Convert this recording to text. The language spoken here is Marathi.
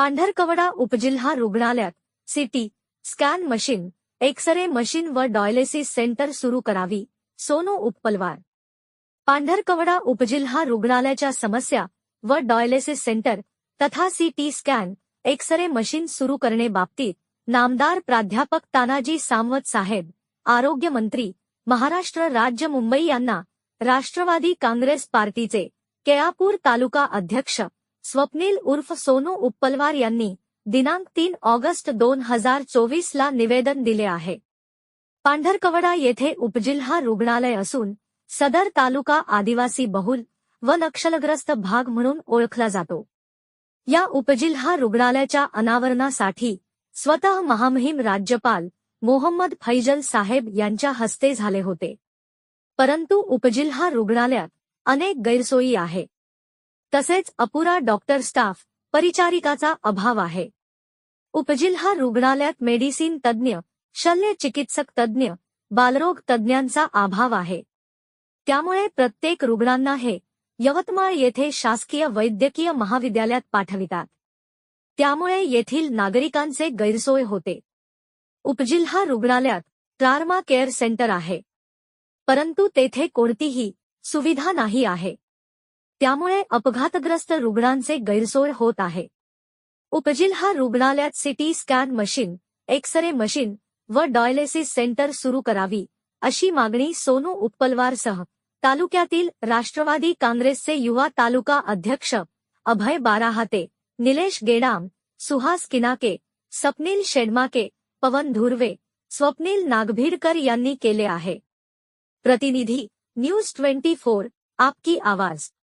पांढरकवडा उपजिल्हा रुग्णालयात CT scan machine X-ray machine व डॉयलेसिस सेंटर सुरू करावी सोनू उपपलवार. पांढरकवडा उपजिल्हा रुग्णालयाच्या समस्या व डॉयलेसिस सेंटर तथा CT scan X ray machine सुरू करणे बाबतीत नामदार प्राध्यापक तानाजी सामवत साहेब आरोग्यमंत्री महाराष्ट्र राज्य मुंबई यांना राष्ट्रवादी काँग्रेस पार्टीचे केळापूर तालुका अध्यक्ष स्वप्नील उर्फ सोनू उप्पलवार यांनी दिनांक तीन ऑगस्ट दोन हजार चोवीस ला निवेदन दिले आहे. पांढरकवडा येथे उपजिल्हा रुग्णालय असून सदर तालुका आदिवासी बहुल व नक्षलग्रस्त भाग म्हणून ओळखला जातो. या उपजिल्हा रुग्णालयाच्या अनावरणासाठी स्वतः महामहिम राज्यपाल मोहम्मद फैजल साहेब यांच्या हस्ते झाले होते. परंतु उपजिल्हा रुग्णालयात अनेक गैरसोयी आहे. तसेच अपुरा डॉक्टर स्टाफ परिचारिकाचा अभाव आहे. उपजिल्हा रुग्णालयात मेडिसिन तज्ज्ञ शल्य चिकित्सक तज्ज्ञ बालरोग तज्ज्ञांचा अभाव आहे. त्यामुळे प्रत्येक रुग्णांना हे यवतमाळ येथे शासकीय वैद्यकीय महाविद्यालयात पाठवितात. त्यामुळे येथील नागरिकांचे गैरसोय होते. उपजिल्हा रुग्णालयात ट्रार्मा केअर सेंटर आहे. परंतु तेथे कोणतीही सुविधा नाही आहे. त्यामुळे अपघातग्रस्त रुग्णांचे गैरसोय होत आहे. उपजिल्हा रुग्णालयात CT scan machine, X-ray machine व डायलिसिस सेंटर सुरू करावी, अशी मागणी सोनू उपपलवारसह तालुक्यातील राष्ट्रवादी काँग्रेसचे युवा तालुका अध्यक्ष अभय बाराहाते, निलेश गेडाम, सुहास किनाके, सपनील शेडमाके, पवन धुर्वे, स्वप्नील नागभीडकर यांनी केले आहे. प्रतिनिधी, न्यूज़ ट्वेंटी फोर, आपकी आवाज़.